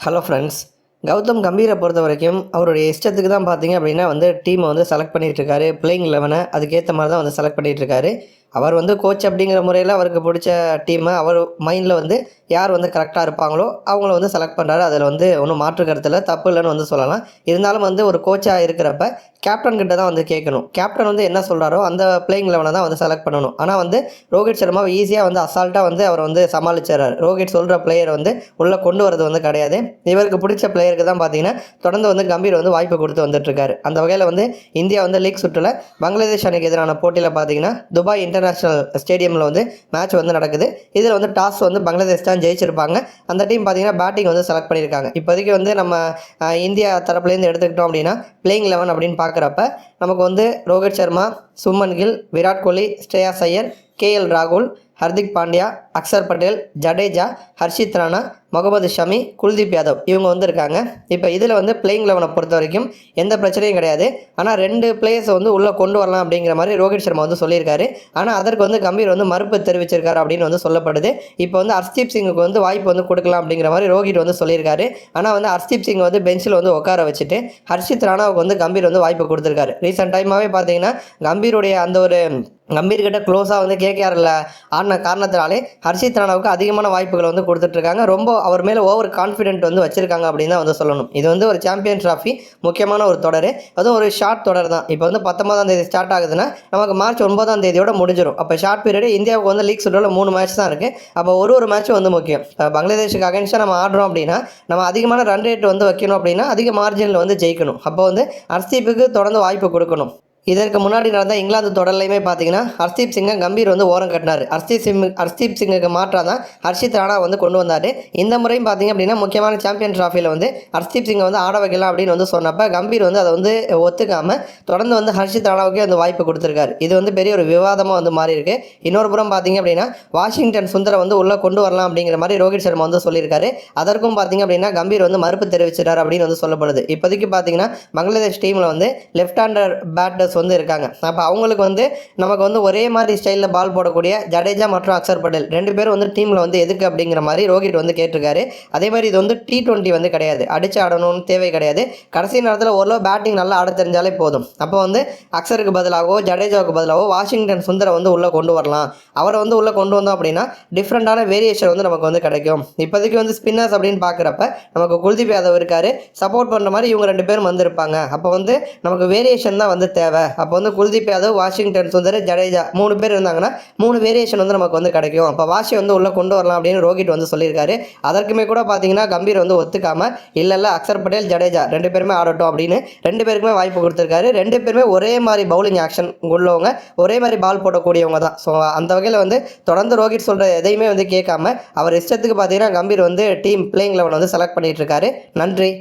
Hello friends Gautham கம்பீரை பொறுத்த வரைக்கும் அவருடைய இஷ்டத்துக்கு தான் பார்த்தீங்க அப்படின்னா வந்து டீமை வந்து செலக்ட் பண்ணிகிட்ருக்காரு பிளேயிங் லெவனை அதுக்கேற்ற மாதிரி தான் வந்து செலக்ட் பண்ணிகிட்ருக்காரு அவர் வந்து கோச் அப்படிங்கிற முறையில் அவருக்கு பிடிச்ச டீமை அவர் மைண்டில் வந்து யார் வந்து கரெக்டாக இருப்பாங்களோ அவங்கள வந்து செலக்ட் பண்ணுறாரு அதில் வந்து ஒன்றும் மாற்று கருத்தில் தப்பு இல்லைன்னு வந்து சொல்லலாம். இருந்தாலும் வந்து ஒரு கோச்சாக இருக்கிறப்ப கேப்டன் கிட்ட தான் வந்து கேட்கணும். கேப்டன் வந்து என்ன சொல்கிறாரோ அந்த பிளேயிங் லெவனை தான் வந்து செலக்ட் பண்ணணும். ஆனால் வந்து ரோஹித் சர்மாவை ஈஸியாக வந்து அசால்ட்டாக வந்து அவர் வந்து சமாளிச்சிடறாரு. ரோஹித் சொல்கிற பிளேயரை வந்து உள்ளே கொண்டு வரது வந்து கிடையாது. இவருக்கு பிடிச்ச பிளேயருக்கு தான் பார்த்தீங்கன்னா தொடர்ந்து வந்து கம்பீர் வந்து வாய்ப்பு கொடுத்து வந்துட்டுருக்காரு அந்த வகையில் வந்து இந்தியா வந்து லீக் சுற்றில் பங்களாதேஷ் அணிக்கு எதிரான போட்டியில் பார்த்தீங்கன்னா துபாய் இன்டர்நேஷ்னல் ஸ்டேடியமில் வந்து மேட்ச் வந்து நடக்குது. இதில் வந்து டாஸ் வந்து பங்களாதேஷ் தான் ஜெயிச்சிருப்பாங்க. அந்த டீம் பார்த்தீங்கன்னா பேட்டிங் வந்து செலக்ட் பண்ணியிருக்காங்க. இப்போதைக்கு வந்து நம்ம இந்தியா தரப்புலேருந்து எடுத்துக்கிட்டோம் அப்படின்னா பிளேயிங் லெவன் அப்படின்னு பார்க்குறப்ப நமக்கு வந்து Rohit Sharma Shubman Gill Virat Kohli Shreyas K K L ராகுல் ஹர்திக் பாண்டியா அக்சர் பட்டேல் ஜடேஜா ஹர்ஷித் ராணா முகமது ஷமி குல்தீப் யாதவ் இவங்க வந்திருக்காங்க. இப்போ இதில் வந்து பிளேயிங் லெவனை பொறுத்த வரைக்கும் எந்த பிரச்சனையும் கிடையாது. ஆனால் ரெண்டு பிளேயர்ஸை வந்து உள்ளே கொண்டு வரலாம் அப்படிங்கிற மாதிரி ரோஹித் சர்மா வந்து சொல்லியிருக்காரு. ஆனால் அதற்கு வந்து கம்பீர் வந்து மறுப்பு தெரிவிச்சிருக்காரு அப்படின்னு வந்து சொல்லப்படுது. இப்போ வந்து ஹர்ஷ்தீப் சிங்குக்கு வந்து வாய்ப்பு வந்து கொடுக்கலாம் அப்படிங்கிற மாதிரி ரோஹித் வந்து சொல்லியிருக்காரு. ஆனால் வந்து ஹர்ஷ்தீப் சிங் வந்து பெஞ்சில் வந்து உட்கார வச்சுட்டு ஹர்ஷித் ராணாவுக்கு வந்து கம்பீர் வந்து வாய்ப்பு கொடுத்துருக்காரு. ரீசெண்ட் டைமாகவே பார்த்தீங்கன்னா கம்பீருடைய அந்த ஒரு கம்பீர் கிட்ட க்ளோஸாக வந்து கேகேஆரில் ஆடின காரணத்தினாலே ஹர்ஷித் ராணாவுக்கு அதிகமான வாய்ப்புகளை வந்து கொடுத்துட்ருக்காங்க. ரொம்ப அவர் மேலே ஓவர் கான்ஃபிடென்ட் வந்து வச்சுருக்காங்க அப்படின்னு தான் வந்து சொல்லணும். இது வந்து ஒரு சாம்பியன் ட்ராஃபி முக்கியமான ஒரு தொடர். அதுவும் ஒரு ஷார்ட் தொடர் தான். இப்போ வந்து பத்தொன்பதாம் தேதி ஸ்டார்ட் ஆகுதுன்னா நமக்கு மார்ச் ஒன்பதாம் தேதியோட முடிஞ்சிடும் அப்போ ஷார்ட் பீரியடு இந்தியாவுக்கு வந்து லீக் சுற்றில் மூணு மேட்ச் தான் இருக்குது அப்போ ஒரு ஒரு மேட்ச்சும் வந்து முக்கியம். இப்போ பங்களாதேஷுக்கு அகேன்ஸ்டாக நம்ம ஆடுறோம் அப்படின்னா நம்ம அதிகமான ரன் ரேட் வந்து வைக்கணும் அப்படின்னா அதிக மார்ஜினில் வந்து ஜெயிக்கணும். அப்போ வந்து ஹர்ஷ்தீப்புக்கு தொடர்ந்து வாய்ப்பு கொடுக்கணும். இதற்கு முன்னாடி நடந்த இங்கிலாந்து தொடர்லையுமே பார்த்தீங்கன்னா ஹர்ஷீப் சிங்கை கம்பீர் வந்து ஓரம் கட்டினார். ஹர்ஷீப் சிங் ஹர்ஷீப் சிங்குக்கு மாற்றாக தான் ஹர்ஷித் ராணா வந்து கொண்டு வந்தார். இந்த முறையும் பார்த்தீங்க அப்படின்னா முக்கியமான சாம்பியன் ட்ராஃபியில் வந்து ஹர்ஷீப் சிங்கை வந்து ஆட வைக்கலாம் அப்படின்னு வந்து சொன்னப்போ கம்பீர் வந்து அதை வந்து ஒத்துக்காமல் தொடர்ந்து வந்து ஹர்ஷித் ராணாவுக்கே வந்து வாய்ப்பு கொடுத்துருக்காரு. இது வந்து பெரிய ஒரு விவாதமாக வந்து மாறி இருக்கு இன்னொரு புறம் பார்த்தீங்க அப்படின்னா வாஷிங்டன் சுந்தரை வந்து உள்ளே கொண்டு வரலாம் அப்படிங்கிற மாதிரி ரோஹித் சர்மா வந்து சொல்லியிருக்காரு. அதற்கும் பார்த்தீங்க அப்படின்னா கம்பீர் வந்து மறுப்பு தெரிவிச்சிட்டார் அப்படின்னு வந்து சொல்லப்படுது. இப்போதைக்கு பார்த்தீங்கன்னா பங்களாதேஷ் டீமில் வந்து லெஃப்ட் ஹேண்டர் பேட்டர்ஸ் வந்து இருக்காங்க. அப்போ அவங்களுக்கு வந்து நமக்கு வந்து ஒரே மாதிரி ஸ்டைலில் பால் போடக்கூடிய ஜடேஜா மற்றும் அக்சர் பட்டேல் ரெண்டு பேரும் வந்து டீமில் வந்து எதுக்கு அப்படிங்கிற மாதிரி ரோஹித் வந்து கேட்டிருக்காரு. அதே மாதிரி இது வந்து டி டுவெண்ட்டி வந்து கிடையாது. அடிச்சு ஆடணும்னு தேவை கிடையாது. கடைசி நேரத்தில் ஓரளவு பேட்டிங் நல்லா ஆட தெரிஞ்சாலே போதும். அப்போ வந்து அக்சருக்கு பதிலாகவோ ஜடேஜாவுக்கு பதிலாகவோ வாஷிங்டன் சுந்தரை வந்து உள்ளே கொண்டு வரலாம். அவரை வந்து உள்ளே கொண்டு வந்தோம் அப்படின்னா டிஃப்ரெண்ட்டான வேரியேஷன் வந்து நமக்கு வந்து கிடைக்கும். இப்போதைக்கு வந்து ஸ்பின்னர்ஸ் அப்படின்னு பார்க்குறப்ப நமக்கு குல்தீப் யாதவ் இருக்காரு. சப்போர்ட் பண்ணுற மாதிரி இவங்க ரெண்டு பேரும் வந்திருப்பாங்க. அப்போ வந்து நமக்கு வேரியேஷன் தான் வந்து தேவை. அப்போ வந்து குல்தீப் யாதவ் வாஷிங்டன் சுந்தர் ஜடேஜா மூணு பேர் இருந்தாங்கன்னா மூணு வேரியேஷன் வந்து நமக்கு வந்து கிடைக்கும். அப்போ வாஷி வந்து உள்ளே கொண்டு வரலாம் அப்படின்னு ரோஹித் வந்து சொல்லியிருக்காரு. அதற்குமே கூட பார்த்தீங்கன்னா கம்பீர் வந்து ஒத்துக்காம இல்லை இல்லை அக்சர் பட்டேல் ஜடேஜா ரெண்டு பேருமே ஆடட்டும் அப்படின்னு ரெண்டு பேருக்குமே வாய்ப்பு கொடுத்துருக்காரு. ரெண்டு பேருமே ஒரே மாதிரி பவுலிங் ஆக்ஷன் உள்ளவங்க ஒரே மாதிரி பால் போடக்கூடியவங்க தான். ஸோ அந்த வகையில் வந்து தொடர்ந்து ரோஹித் சொல்கிற எதையுமே வந்து கேட்காம அவர் இஷ்டத்துக்கு பார்த்தீங்கன்னா கம்பீர் வந்து டீம் பிளேயிங் லெவன் வந்து செலக்ட் பண்ணிட்டு இருக்காரு. நன்றி.